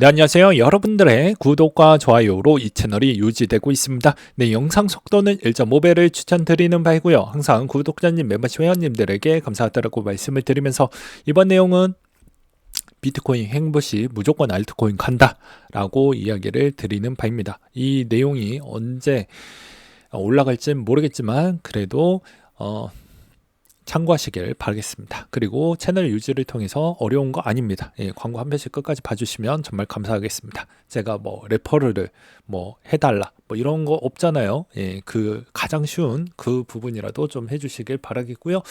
네, 안녕하세요. 여러분들의 구독과 좋아요로 이 채널이 유지되고 있습니다. 네, 영상 속도는 1.5배를 추천드리는 바이고요. 항상 구독자님, 멤버십 회원님들에게 감사하다고 말씀을 드리면서 이번 내용은 비트코인 행보 시 무조건 알트코인 간다 라고 이야기를 드리는 바입니다. 이 내용이 언제 올라갈지 모르겠지만 그래도 어 참고하시길 바라겠습니다. 그리고 채널 유지를 통해서 어려운 거 아닙니다. 예, 광고 한 편씩 끝까지 봐주시면 정말 감사하겠습니다. 제가 뭐 레퍼럴을 뭐 해달라 뭐 이런 거 없잖아요. 예, 그 가장 쉬운 그 부분이라도 좀 해주시길 바라겠고요.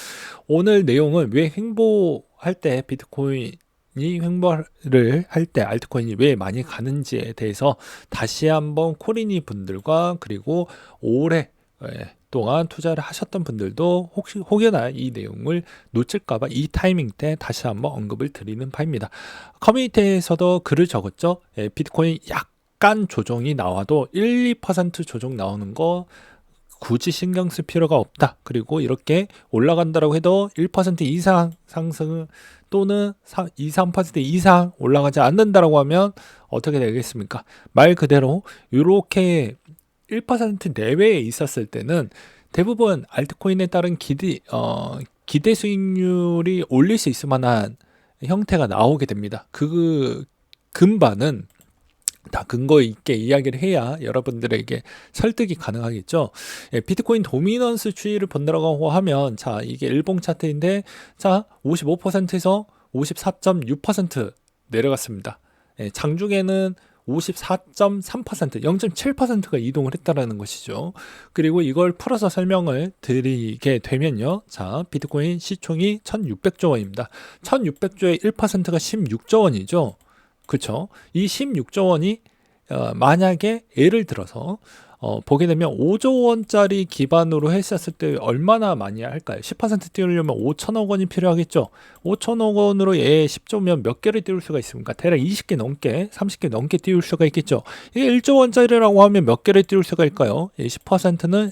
오늘 내용은 왜 행보할 때 비트코인 이 횡보를 할 때 알트코인이 왜 많이 가는지에 대해서 다시 한번 코리니 분들과 그리고 올해 예, 동안 투자를 하셨던 분들도 혹시 혹여나 이 내용을 놓칠까봐 이 타이밍 때 다시 한번 언급을 드리는 바입니다. 커뮤니티에서도 글을 적었죠. 예, 비트코인 약간 조정이 나와도 1, 2% 조정 나오는 거 굳이 신경 쓸 필요가 없다. 그리고 이렇게 올라간다라고 해도 1% 이상 상승 또는 2, 3% 이상 올라가지 않는다라고 하면 어떻게 되겠습니까? 말 그대로 이렇게 1% 내외에 있었을 때는 대부분 알트코인에 따른 기대 어, 기대 수익률이 올릴 수 있을 만한 형태가 나오게 됩니다. 그 근반은 다 근거 있게 이야기를 해야 여러분들에게 설득이 가능하겠죠. 예, 비트코인 도미넌스 추이를 본다고 하면 자 이게 일봉 차트인데 자 55%에서 54.6% 내려갔습니다. 예, 장중에는 54.3% 0.7%가 이동을 했다라는 것이죠. 그리고 이걸 풀어서 설명을 드리게 되면요. 자, 비트코인 시총이 1,600조 원입니다. 1,600조의 1%가 16조 원이죠. 그렇죠? 이 16조 원이 어, 만약에 예를 들어서 어, 보게 되면 5조 원짜리 기반으로 했었을 때 얼마나 많이 할까요? 10% 띄우려면 5천억 원이 필요하겠죠. 5천억 원으로 예 10조면 몇 개를 띄울 수가 있습니까? 대략 20개 넘게, 30개 넘게 띄울 수가 있겠죠. 이게 1조 원짜리라고 하면 몇 개를 띄울 수가 있을까요? 예, 10%는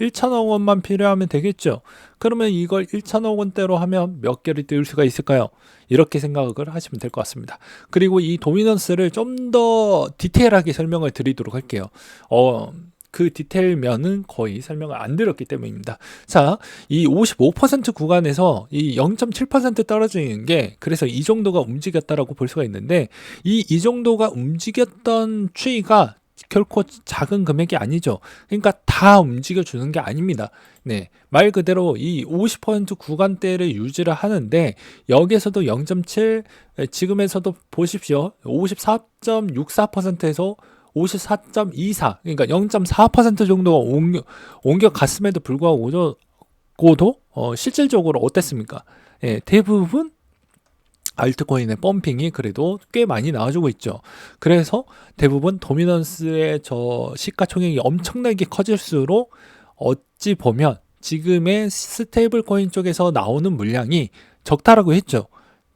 1천억 원만 필요하면 되겠죠. 그러면 이걸 1천억 원대로 하면 몇 개를 띄울 수가 있을까요? 이렇게 생각을 하시면 될 것 같습니다. 그리고 이 도미넌스를 좀 더 디테일하게 설명을 드리도록 할게요. 어, 그 디테일면은 거의 설명을 안 드렸기 때문입니다. 자, 이 55% 구간에서 이 0.7% 떨어지는 게 그래서 이 정도가 움직였다라고 볼 수가 있는데 이 이 정도가 움직였던 추이가 결코 작은 금액이 아니죠. 그러니까 다 움직여 주는 게 아닙니다. 네. 말 그대로 이 50% 구간대를 유지를 하는데 여기에서도 0.7 지금에서도 보십시오. 54.64%에서 54.24 그러니까 0.4% 정도가 옮겨 옮겨 갔음에도 불구하고 고도 어, 실질적으로 어땠습니까? 예, 대부분 알트코인의 펌핑이 그래도 꽤 많이 나와주고 있죠. 그래서 대부분 도미넌스의 저 시가총액이 엄청나게 커질수록 어찌 보면 지금의 스테이블 코인 쪽에서 나오는 물량이 적다라고 했죠.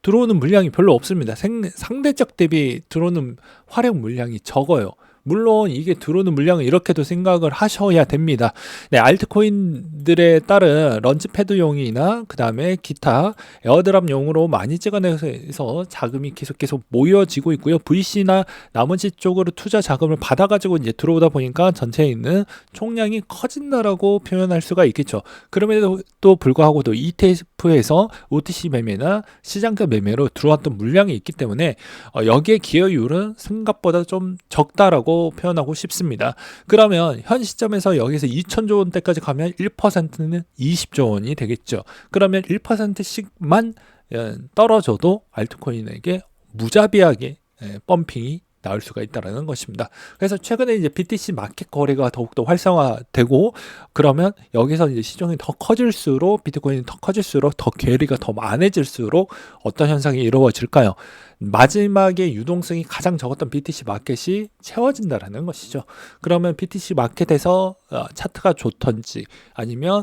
들어오는 물량이 별로 없습니다. 상대적 대비 들어오는 활용 물량이 적어요. 물론 이게 들어오는 물량은 이렇게도 생각을 하셔야 됩니다. 네, 알트코인들에 따른 런치패드용이나 그 다음에 기타 에어드랍용으로 많이 찍어내서 자금이 계속 계속 모여지고 있고요. VC나 나머지 쪽으로 투자 자금을 받아가지고 이제 들어오다 보니까 전체에 있는 총량이 커진다라고 표현할 수가 있겠죠. 그럼에도 또 불구하고도 ETF에서 OTC 매매나 시장가 매매로 들어왔던 물량이 있기 때문에 어, 여기에 기여율은 생각보다 좀 적다라고 표현하고 싶습니다. 그러면 현 시점에서 여기서 2천조 원대까지 가면 1%는 20조 원이 되겠죠. 그러면 1%씩만 예, 떨어져도 알트코인에게 무자비하게 예, 펌핑이 나올 수가 있다라는 것입니다. 그래서 최근에 이제 BTC 마켓 거래가 더욱더 활성화되고 그러면 여기서 이제 시장이 더 커질수록 비트코인이 더 커질수록 더 괴리가 더 많아질수록 어떤 현상이 이루어질까요? 마지막에 유동성이 가장 적었던 BTC 마켓이 채워진다라는 것이죠. 그러면 BTC 마켓에서 어, 차트가 좋던지 아니면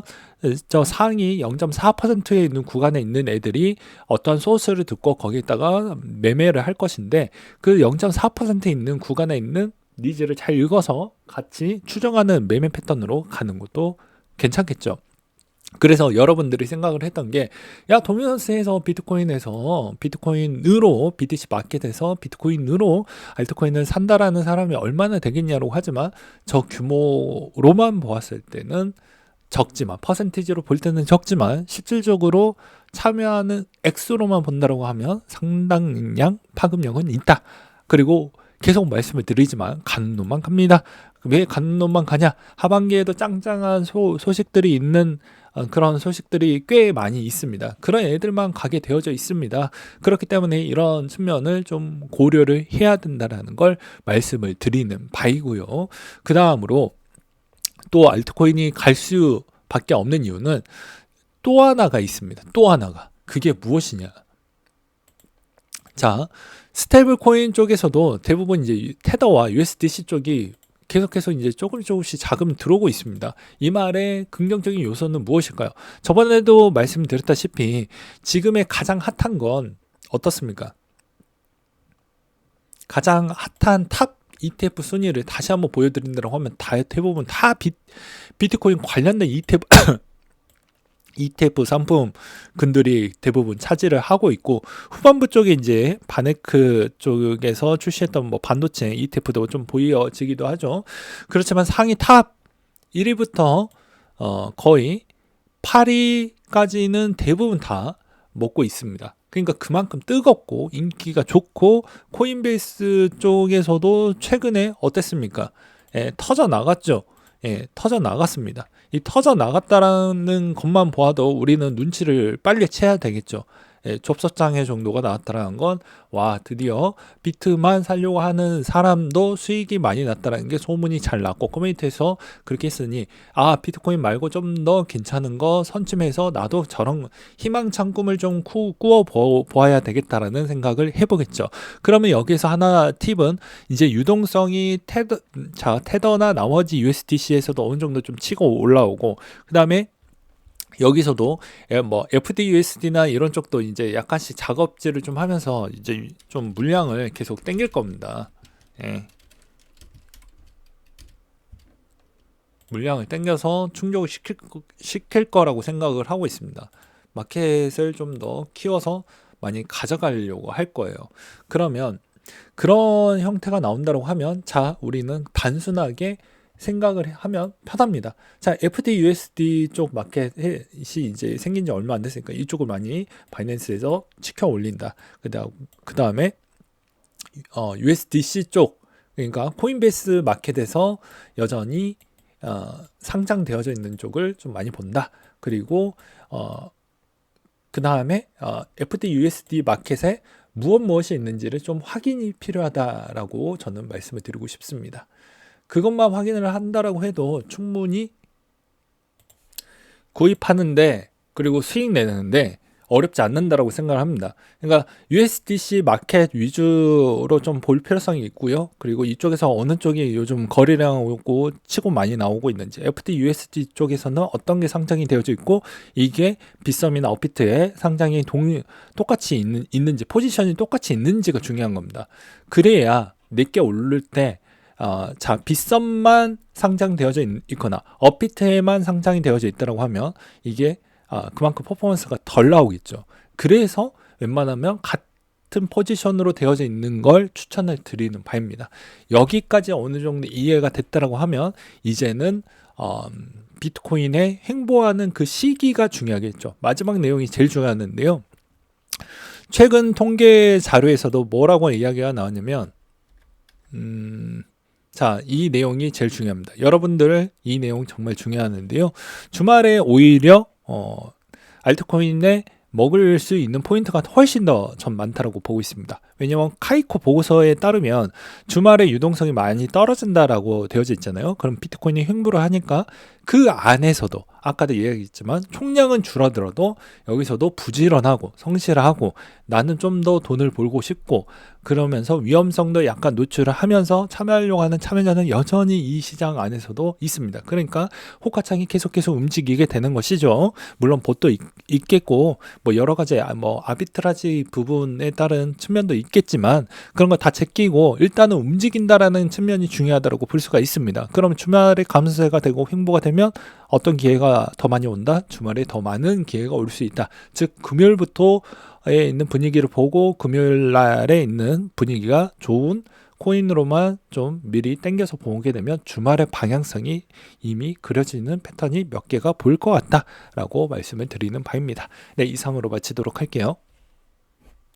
저 상위 0.4%에 있는 구간에 있는 애들이 어떤 소스를 듣고 거기에다가 매매를 할 것인데 그 0.4%에 있는 구간에 있는 니즈를 잘 읽어서 같이 추정하는 매매 패턴으로 가는 것도 괜찮겠죠. 그래서 여러분들이 생각을 했던 게, 야, 도미넌스에서 비트코인에서 비트코인으로, BTC 마켓에서 비트코인으로 알트코인을 산다라는 사람이 얼마나 되겠냐고 하지만, 저 규모로만 보았을 때는 적지만, 퍼센티지로 볼 때는 적지만, 실질적으로 참여하는 액수로만 본다라고 하면 상당량 파급력은 있다. 그리고 계속 말씀을 드리지만, 가는 놈만 갑니다. 왜 가는 놈만 가냐? 하반기에도 짱짱한 소, 소식들이 있는 어, 그런 소식들이 꽤 많이 있습니다. 그런 애들만 가게 되어져 있습니다. 그렇기 때문에 이런 측면을 좀 고려를 해야 된다라는 걸 말씀을 드리는 바이고요. 그 다음으로 또 알트코인이 갈 수밖에 없는 이유는 또 하나가 있습니다. 또 하나가 그게 무엇이냐? 자, 스테이블 코인 쪽에서도 대부분 이제 테더와 USDC 쪽이 계속해서 이제 조금씩 조금씩 자금이 들어오고 있습니다. 이 말의 긍정적인 요소는 무엇일까요? 저번에도 말씀드렸다시피 지금의 가장 핫한 건 어떻습니까? 가장 핫한 탑 ETF 순위를 다시 한번 보여드린다고 하면 다 대부분 다 비, 비트코인 관련된 ETF ETF 상품 근들이 대부분 차지를 하고 있고 후반부 쪽에 이제 바네크 쪽에서 출시했던 뭐 반도체 ETF도 좀 보여지기도 하죠. 그렇지만 상위 탑 1위부터 어 거의 8위까지는 대부분 다 먹고 있습니다. 그러니까 그만큼 뜨겁고 인기가 좋고 코인베이스 쪽에서도 최근에 어땠습니까? 예, 터져 나갔죠. 예, 터져 나갔습니다. 이 터져 나갔다라는 것만 보아도 우리는 눈치를 빨리 채야 되겠죠. 예, 접속장애 정도가 나왔다는 건, 와, 드디어 비트만 살려고 하는 사람도 수익이 많이 났다는 게 소문이 잘 났고, 커뮤니티에서 그렇게 했으니, 아, 비트코인 말고 좀 더 괜찮은 거 선침해서 나도 저런 희망찬 꿈을 좀 꾸, 꾸어 보, 보아야 되겠다라는 생각을 해보겠죠. 그러면 여기서 하나 팁은, 이제 유동성이 테더, 자, 테더나 나머지 USDC에서도 어느 정도 좀 치고 올라오고, 그 다음에 여기서도 뭐 FDUSD나 이런 쪽도 이제 약간씩 작업질을 좀 하면서 이제 좀 물량을 계속 땡길 겁니다. 예. 물량을 땡겨서 충족을 시킬, 시킬 거라고 생각을 하고 있습니다. 마켓을 좀 더 키워서 많이 가져가려고 할 거예요. 그러면 그런 형태가 나온다고 하면 자 우리는 단순하게 생각을 하면 편합니다. 자, FDUSD 쪽 마켓이 이제 생긴 지 얼마 안 됐으니까 이쪽을 많이 바이낸스에서 지켜 올린다. 그 다음에 어, USDC 쪽 그러니까 코인베이스 마켓에서 여전히 어, 상장되어져 있는 쪽을 좀 많이 본다. 그리고 어, 그 다음에 어, FDUSD 마켓에 무엇 무엇이 있는지를 좀 확인이 필요하다라고 저는 말씀을 드리고 싶습니다. 그것만 확인을 한다라고 해도 충분히 구입하는데 그리고 수익 내는데 어렵지 않는다라고 생각을 합니다. 그러니까 USDC 마켓 위주로 좀 볼 필요성이 있고요. 그리고 이쪽에서 어느 쪽이 요즘 거래량 오고 치고 많이 나오고 있는지 FDUSD 쪽에서는 어떤 게 상장이 되어져 있고 이게 빗썸이나 업비트에 상장이 동 똑같이 있는 있는지 포지션이 똑같이 있는지가 중요한 겁니다. 그래야 내게 오를 때 어, 자 빗썸만 상장되어져 있, 거나 업비트에만 상장이 되어져 있다고 하면 이게 어, 그만큼 퍼포먼스가 덜 나오겠죠. 그래서 웬만하면 같은 포지션으로 되어져 있는 걸 추천을 드리는 바입니다. 여기까지 어느 정도 이해가 됐다라고 하면 이제는 어, 비트코인에 행보하는 그 시기가 중요하겠죠. 마지막 내용이 제일 중요한데요. 최근 통계 자료에서도 뭐라고 이야기가 나왔냐면 음, 자, 이 내용이 제일 중요합니다. 여러분들 이 내용 정말 중요하는데요. 주말에 오히려 어, 알트코인에 먹을 수 있는 포인트가 훨씬 더 전 많다라고 보고 있습니다. 왜냐면 카이코 보고서에 따르면 주말에 유동성이 많이 떨어진다라고 되어져 있잖아요. 그럼 비트코인이 횡보를 하니까 그 안에서도 아까도 이야기했지만 총량은 줄어들어도 여기서도 부지런하고 성실하고 나는 좀 더 돈을 벌고 싶고 그러면서 위험성도 약간 노출을 하면서 참여하려고 하는 참여자는 여전히 이 시장 안에서도 있습니다. 그러니까 호가창이 계속 계속 움직이게 되는 것이죠. 물론 봇도 있, 겠고 뭐 여러 가지 아, 뭐 아비트라지 부분에 따른 측면도 있겠지만 그런 거 다 제끼고 일단은 움직인다라는 측면이 중요하다고 볼 수가 있습니다. 그러면 주말에 감소세가 되고 횡보가 되면 어떤 기회가 더 많이 온다. 주말에 더 많은 기회가 올 수 있다. 즉 금요일부터에 있는 분위기를 보고 금요일 날에 있는 분위기가 좋은 코인으로만 좀 미리 땡겨서 보게 되면 주말의 방향성이 이미 그려지는 패턴이 몇 개가 보일 것 같다라고 말씀을 드리는 바입니다. 네, 이상으로 마치도록 할게요.